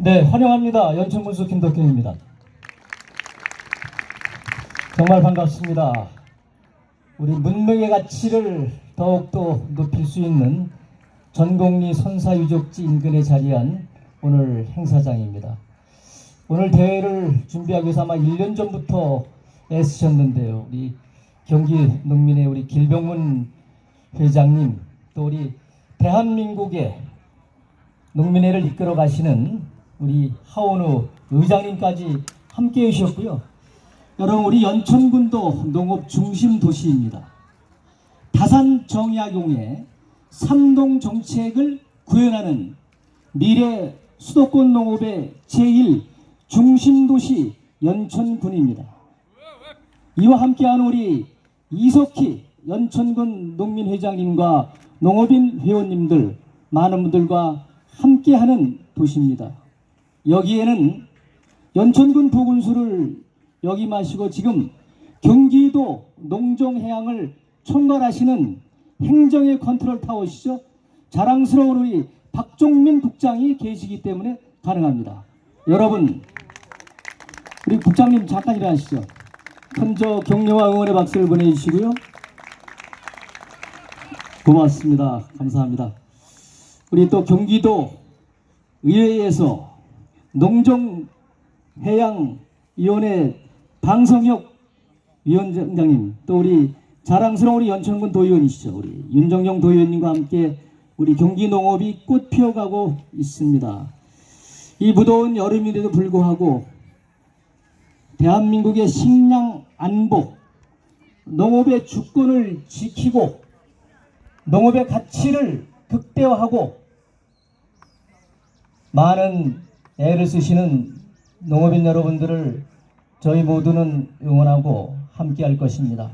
네, 환영합니다. 연천군수 김덕현입니다. 정말 반갑습니다. 우리 문명의 가치를 더욱더 높일 수 있는 전곡리 선사유적지 인근에 자리한 오늘 행사장입니다. 오늘 대회를 준비하기 위해서 아마 1년 전부터 애쓰셨는데요. 우리 경기 농민의 우리 길병문 회장님, 또 우리 대한민국의 농민회를 이끌어 가시는 우리 하원우 의장님까지 함께 해주셨고요. 여러분 우리 연천군도 농업 중심 도시입니다. 다산 정약용의 삼동 정책을 구현하는 미래 수도권 농업의 제1 중심 도시 연천군입니다. 이와 함께하는 우리 이석희 연천군 농민회장님과 농업인 회원님들 많은 분들과 함께하는 도시입니다. 여기에는 연천군 부군수를 역임하시고 지금 경기도 농정해양을 총괄하시는 행정의 컨트롤 타워시죠. 자랑스러운 우리 박종민 국장이 계시기 때문에 가능합니다. 여러분, 우리 국장님 잠깐 일어나시죠. 먼저 격려와 응원의 박수를 보내주시고요. 고맙습니다. 감사합니다. 우리 또 경기도 의회에서 농정해양위원회 방성혁 위원장님 또 우리 자랑스러운 우리 연천군 도의원이시죠. 우리 윤정영 도의원님과 함께 우리 경기 농업이 꽃 피어가고 있습니다. 이 무더운 여름인데도 불구하고 대한민국의 식량 안보, 농업의 주권을 지키고 농업의 가치를 극대화하고 많은 애를 쓰시는 농업인 여러분들을 저희 모두는 응원하고 함께 할 것입니다.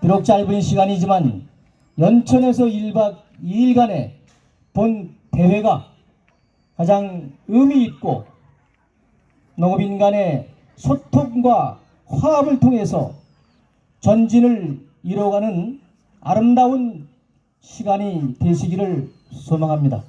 비록 짧은 시간이지만 연천에서 1박 2일간의 본 대회가 가장 의미 있고 농업인 간의 소통과 화합을 통해서 전진을 이뤄가는 아름다운 시간이 되시기를 소망합니다.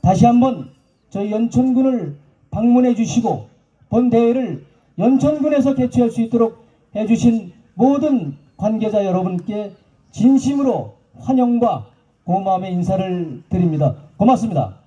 다시 한번 저희 연천군을 방문해 주시고 본 대회를 연천군에서 개최할 수 있도록 해주신 모든 관계자 여러분께 진심으로 환영과 고마움의 인사를 드립니다. 고맙습니다.